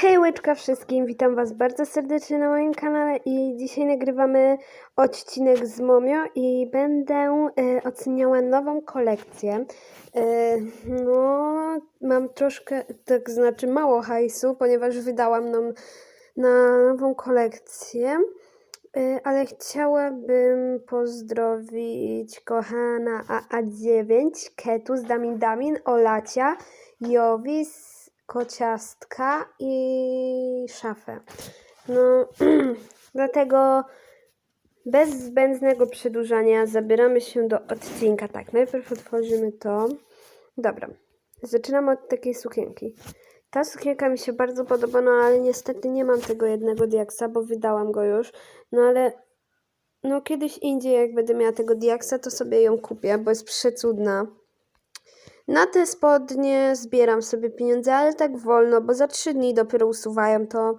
Hej łyczka wszystkim, witam was bardzo serdecznie na moim kanale i dzisiaj nagrywamy odcinek z Momio i będę e, oceniała nową kolekcję. E, no, mam troszkę, tak znaczy mało hajsu, ponieważ wydałam nam na nową kolekcję. E, Ale chciałabym pozdrowić kochana AA9, Ketus, Damin Damin, Olacia, Jovis, Kociastka i Szafę. No, dlatego bez zbędnego przedłużania zabieramy się do odcinka. Tak, najpierw otworzymy to. Dobra, zaczynamy od takiej sukienki. Ta sukienka mi się bardzo podoba, no ale niestety nie mam tego jednego diaksa, bo wydałam go już. No ale no kiedyś indziej, jak będę miała tego diaksa, to sobie ją kupię, bo jest przecudna. Na te spodnie zbieram sobie pieniądze, ale tak wolno, bo za trzy dni dopiero usuwają to.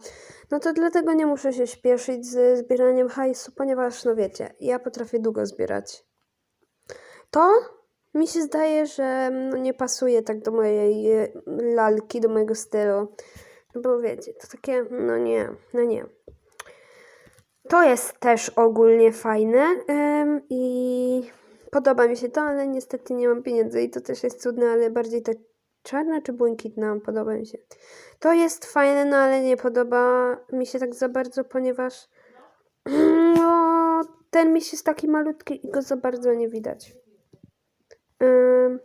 No to dlatego nie muszę się śpieszyć z zbieraniem hajsu, ponieważ, no wiecie, ja potrafię długo zbierać. To mi się zdaje, że no, nie pasuje tak do mojej e, lalki, do mojego stylu. No bo wiecie, to takie, no nie, no nie. To jest też ogólnie fajne i podoba mi się to, ale niestety nie mam pieniędzy i to też jest cudne, ale bardziej ta czarna czy błękitna podoba mi się. To jest fajne, no ale nie podoba mi się tak za bardzo, ponieważ no, ten mi się jest taki malutki i go za bardzo nie widać. Ym,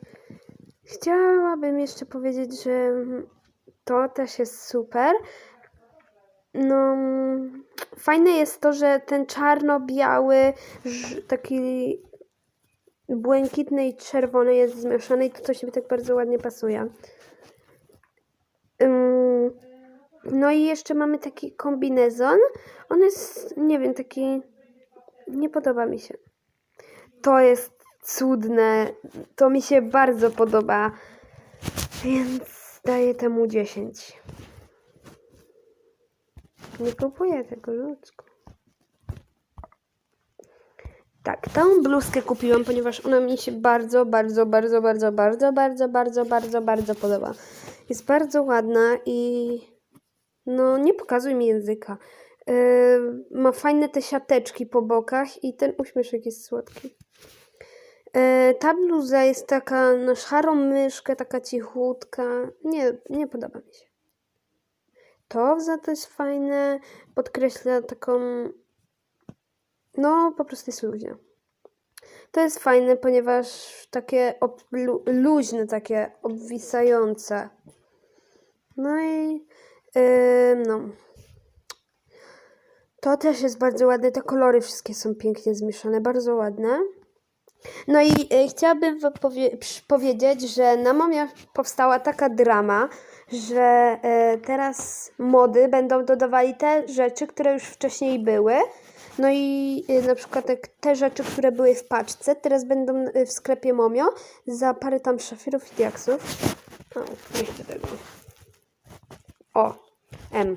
chciałabym jeszcze powiedzieć, że to też jest super. No, fajne jest to, że ten czarno-biały, taki błękitny i czerwony jest zmieszany i to coś mi tak bardzo ładnie pasuje. Ym, no i jeszcze mamy taki kombinezon. On jest, nie wiem, taki. Nie podoba mi się. To jest cudne. To mi się bardzo podoba. Więc daję temu 10. Nie kupuję tego ludzku. Tak, tą bluzkę kupiłam, ponieważ ona mi się bardzo, bardzo, bardzo, bardzo, bardzo, bardzo, bardzo, bardzo, bardzo podoba. Jest bardzo ładna i no nie pokazuj mi języka. Yy, ma fajne te siateczki po bokach i ten uśmieszek jest słodki. Yy, ta bluza jest taka na szarą myszkę, taka cichutka. Nie, nie podoba mi się. To za to jest fajne, podkreśla taką no, po prostu jest luźne. To jest fajne, ponieważ takie luźne, takie obwisające. No i yy, no. To też jest bardzo ładne. Te kolory wszystkie są pięknie zmieszane, bardzo ładne. No i y, chciałabym powie- powiedzieć, że na Momie powstała taka drama, że y, teraz mody będą dodawali te rzeczy, które już wcześniej były. No i y, na przykład te rzeczy, które były w paczce, teraz będą y, w sklepie Momio za parę tam szafirów i diaksów. O, nie chcę tego. O, M.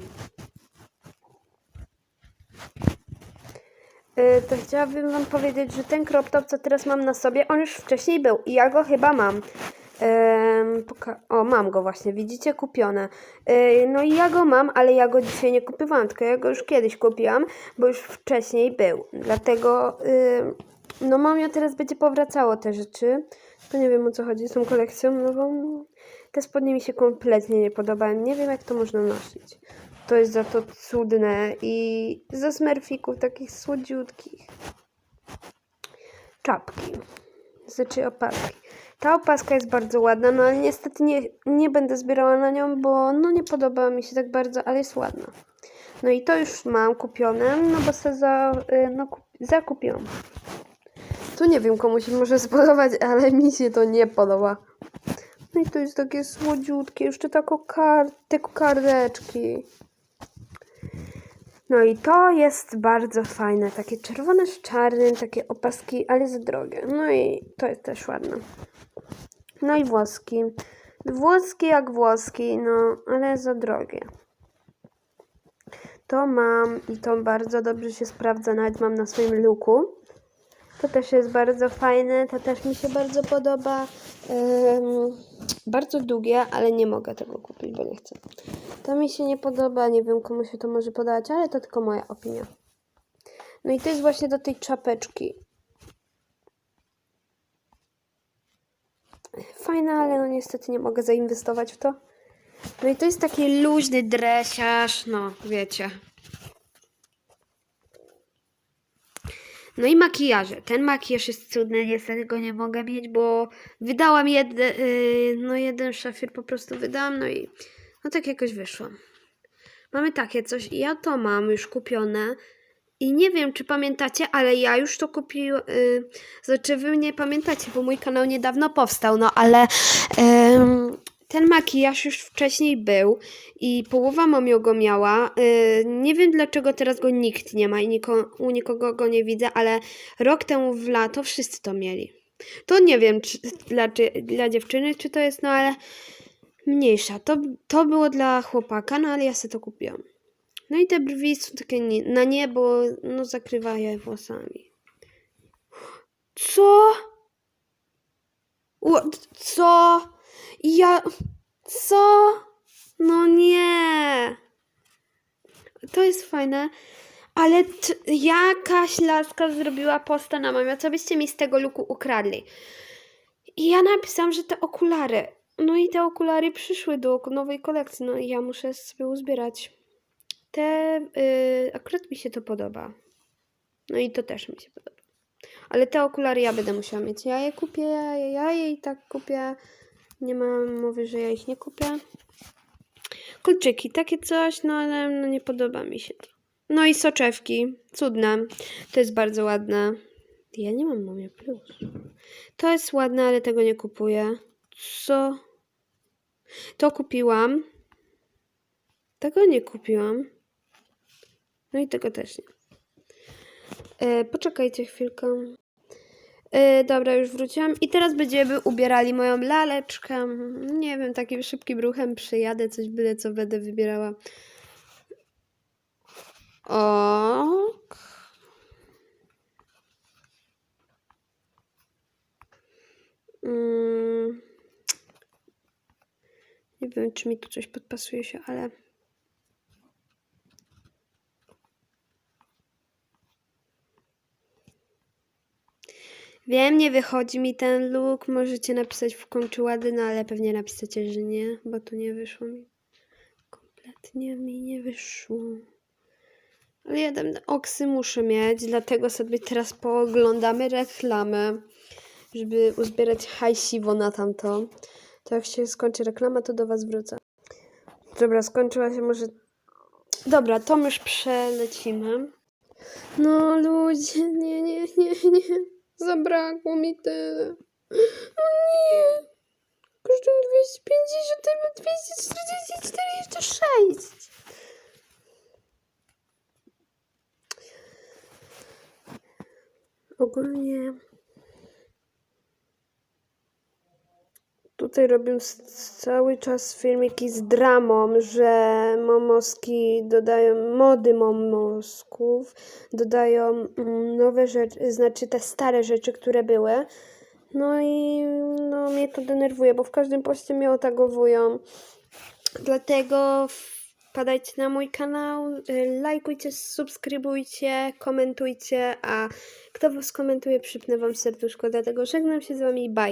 Y, to chciałabym Wam powiedzieć, że ten crop top, co teraz mam na sobie, on już wcześniej był i ja go chyba mam. O, mam go właśnie, widzicie, kupione. No i ja go mam, ale ja go dzisiaj nie kupowałam, tylko ja go już kiedyś kupiłam, bo już wcześniej był. Dlatego, no mamia teraz będzie powracało te rzeczy. To nie wiem o co chodzi z tą kolekcją nową. Te spodnie mi się kompletnie nie podobają. Nie wiem jak to można nosić. To jest za to cudne i ze smerfików takich słodziutkich. Czapki. Znaczy opaski. Ta opaska jest bardzo ładna, no ale niestety nie, nie będę zbierała na nią, bo no nie podoba mi się tak bardzo, ale jest ładna. No i to już mam kupione, no bo se za, y, no, kup, zakupiłam. Tu nie wiem, komu się może spodobać, ale mi się to nie podoba. No i to jest takie słodziutkie, jeszcze tak kar te. No i to jest bardzo fajne, takie czerwone z czarnym, takie opaski, ale za drogie. No i to jest też ładne. No i włoski. Włoski jak włoski, no ale za drogie. To mam i to bardzo dobrze się sprawdza, nawet mam na swoim luku. To też jest bardzo fajne, to też mi się bardzo podoba. Ym, bardzo długie, ale nie mogę tego kupić, bo nie chcę. To mi się nie podoba, nie wiem komu się to może podobać, ale to tylko moja opinia. No i to jest właśnie do tej czapeczki. Fajne, ale no niestety nie mogę zainwestować w to. No i to jest taki luźny dresiarz, no wiecie. No i makijaże. Ten makijaż jest cudny, niestety go nie mogę mieć, bo wydałam jeden, no jeden szafir po prostu wydałam, no i no tak jakoś wyszło. Mamy takie coś i ja to mam już kupione i nie wiem, czy pamiętacie, ale ja już to kupiłam, yy, znaczy wy mnie pamiętacie, bo mój kanał niedawno powstał, no ale ym, ten makijaż już wcześniej był i połowa momio go miała. Yy, nie wiem dlaczego teraz go nikt nie ma i niko, u nikogo go nie widzę, ale rok temu w lato wszyscy to mieli. To nie wiem czy, dla, czy, dla dziewczyny, czy to jest, no ale mniejsza. To, to było dla chłopaka, no ale ja sobie to kupiłam. No i te brwi są takie nie, na nie, bo no zakrywa je włosami. Co? What? Co? Ja... Co? No nie. To jest fajne. Ale jakaś laska zrobiła posta na mamie, co byście mi z tego luku ukradli. I ja napisałam, że te okulary. No i te okulary przyszły do nowej kolekcji. No i ja muszę sobie uzbierać. Te y, akurat mi się to podoba. No i to też mi się podoba. Ale te okulary ja będę musiała mieć. Ja je kupię, ja, je- ja je i tak kupię. Nie ma mowy, że ja ich nie kupię. Kulczyki, takie coś, no ale no nie podoba mi się to. No i soczewki, cudne. To jest bardzo ładne. Ja nie mam mamie plus. To jest ładne, ale tego nie kupuję. Co? To kupiłam. Tego nie kupiłam. No i tego też nie. E, poczekajcie chwilkę. E, dobra, już wróciłam. I teraz będziemy ubierali moją laleczkę. Nie wiem, takim szybkim ruchem przyjadę, coś byle co będę wybierała. Ok. Mm. Nie wiem, czy mi tu coś podpasuje się, ale... Wiem, nie wychodzi mi ten look. Możecie napisać w końcu ładny, no ale pewnie napisacie, że nie, bo tu nie wyszło mi. Kompletnie mi nie wyszło. Ale jeden oksy muszę mieć, dlatego sobie teraz pooglądamy reklamy, żeby uzbierać hajsiwo na tamto. To jak się skończy reklama, to do Was wrócę. Dobra, skończyła się może... Dobra, to już przelecimy. No ludzie, nie, nie, nie, nie. Zabrakło mi tyle. No nie. Kosztuje 250, to ma 244, jeszcze 6. Ogólnie tutaj cały czas filmiki z dramą, że momoski dodają mody momosków, dodają mm, nowe rzeczy, znaczy te stare rzeczy, które były. No i no, mnie to denerwuje, bo w każdym poście mnie otagowują. Dlatego wpadajcie na mój kanał, y, lajkujcie, subskrybujcie, komentujcie, a kto was komentuje, przypnę wam serduszko. Dlatego żegnam się z wami, bye.